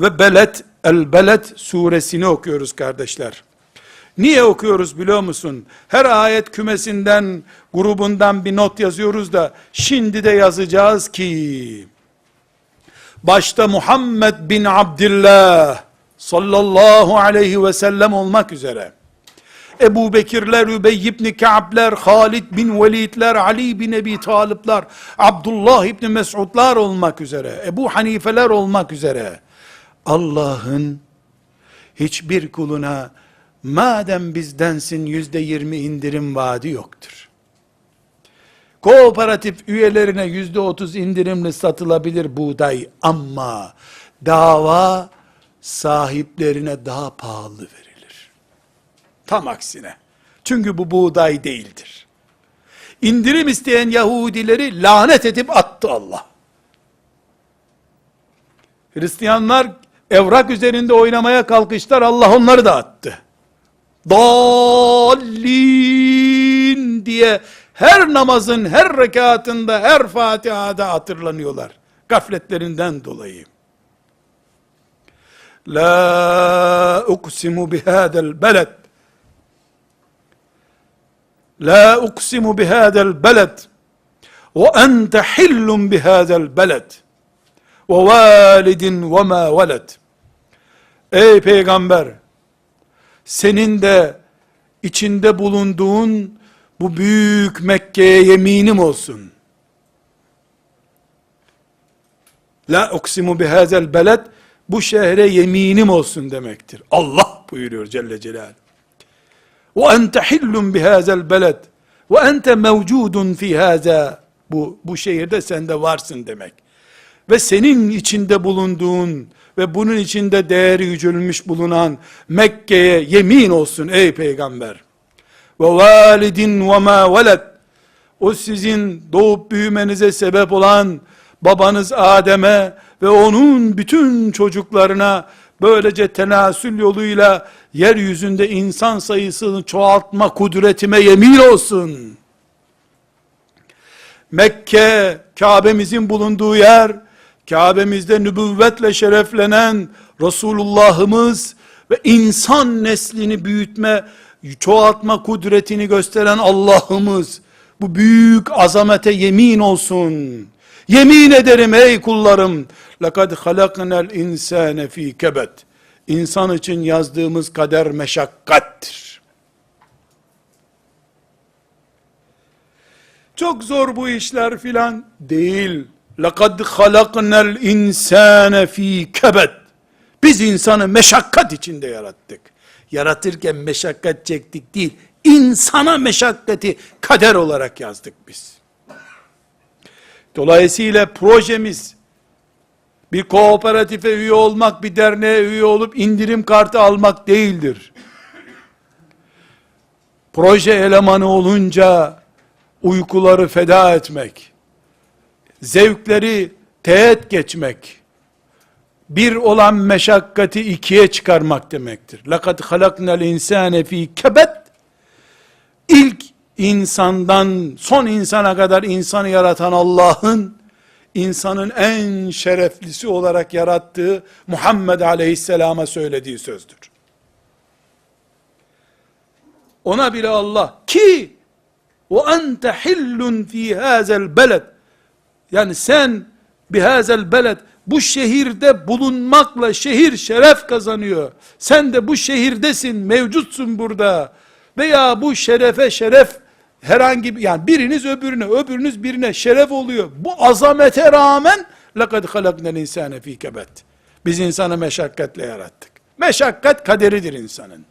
ve Belet El Belet suresini okuyoruz kardeşler. Niye okuyoruz biliyor musun? Her ayet kümesinden, grubundan bir not yazıyoruz da şimdi de yazacağız ki başta Muhammed bin Abdullah sallallahu aleyhi ve sellem olmak üzere Ebu Bekirler, Übey ibn Ka'bler, Halid bin Velidler, Ali bin Ebi Talipler, Abdullah ibn Mesudlar olmak üzere, Ebu Hanifeler olmak üzere, Allah'ın hiçbir kuluna madem bizdensin yüzde yirmi indirim vaadi yoktur. Kooperatif üyelerine yüzde otuz indirimli satılabilir buğday ama dava sahiplerine daha pahalı verilir. Tam aksine. Çünkü bu buğday değildir. İndirim isteyen Yahudileri lanet edip attı Allah. Hristiyanlar evrak üzerinde oynamaya kalkıştılar. Allah onları da attı. Dallin diye her namazın her rekatında her Fatiha'da hatırlanıyorlar. Gafletlerinden dolayı. La uksimu bihadel beled. La uksimu bihadel beled. Ve ente hillun bihadel beled. Ve validin ve ma veled. Ey peygamber! Senin de içinde bulunduğun bu büyük Mekke'ye yeminim olsun. La uksimu bihazel beled bu şehre yeminim olsun demektir. Allah buyuruyor Celle Celal. Ve ente hillun bihazel beled ve ente mevcudun fi bu bu şehirde sen de varsın demek. Ve senin içinde bulunduğun ve bunun içinde değeri yücelmiş bulunan Mekke'ye yemin olsun ey peygamber. Ve validin ve ma veled. O sizin doğup büyümenize sebep olan babanız Adem'e ve onun bütün çocuklarına böylece tenasül yoluyla yeryüzünde insan sayısını çoğaltma kudretime yemin olsun. Mekke, Kabe'mizin bulunduğu yer, Kabe'mizde nübüvvetle şereflenen Resulullah'ımız ve insan neslini büyütme, çoğaltma kudretini gösteren Allah'ımız, bu büyük azamete yemin olsun. Yemin ederim ey kullarım, لَقَدْ خَلَقْنَا الْاِنْسَانَ ف۪ي كَبَدٍ İnsan için yazdığımız kader meşakkattir. Çok zor bu işler filan değil. لَقَدْ خَلَقْنَا الْاِنْسَانَ ف۪ي كَبَدٍ Biz insanı meşakkat içinde yarattık. Yaratırken meşakkat çektik değil, insana meşakkati kader olarak yazdık biz. Dolayısıyla projemiz, bir kooperatife üye olmak, bir derneğe üye olup indirim kartı almak değildir. Proje elemanı olunca uykuları feda etmek, zevkleri teğet geçmek, bir olan meşakkati ikiye çıkarmak demektir. لَقَدْ خَلَقْنَا الْاِنْسَانَ ف۪ي كَبَدٍ İlk insandan son insana kadar insanı yaratan Allah'ın insanın en şereflisi olarak yarattığı Muhammed Aleyhisselam'a söylediği sözdür. Ona bile Allah ki ve ente hillun fi hazel beled yani sen bihazel beled bu şehirde bulunmakla şehir şeref kazanıyor. Sen de bu şehirdesin, mevcutsun burada. Veya bu şerefe şeref herhangi bir yani biriniz öbürüne, öbürünüz birine şeref oluyor. Bu azamete rağmen lekad halaknel insane fi kebet. Biz insanı meşakkatle yarattık. Meşakkat kaderidir insanın.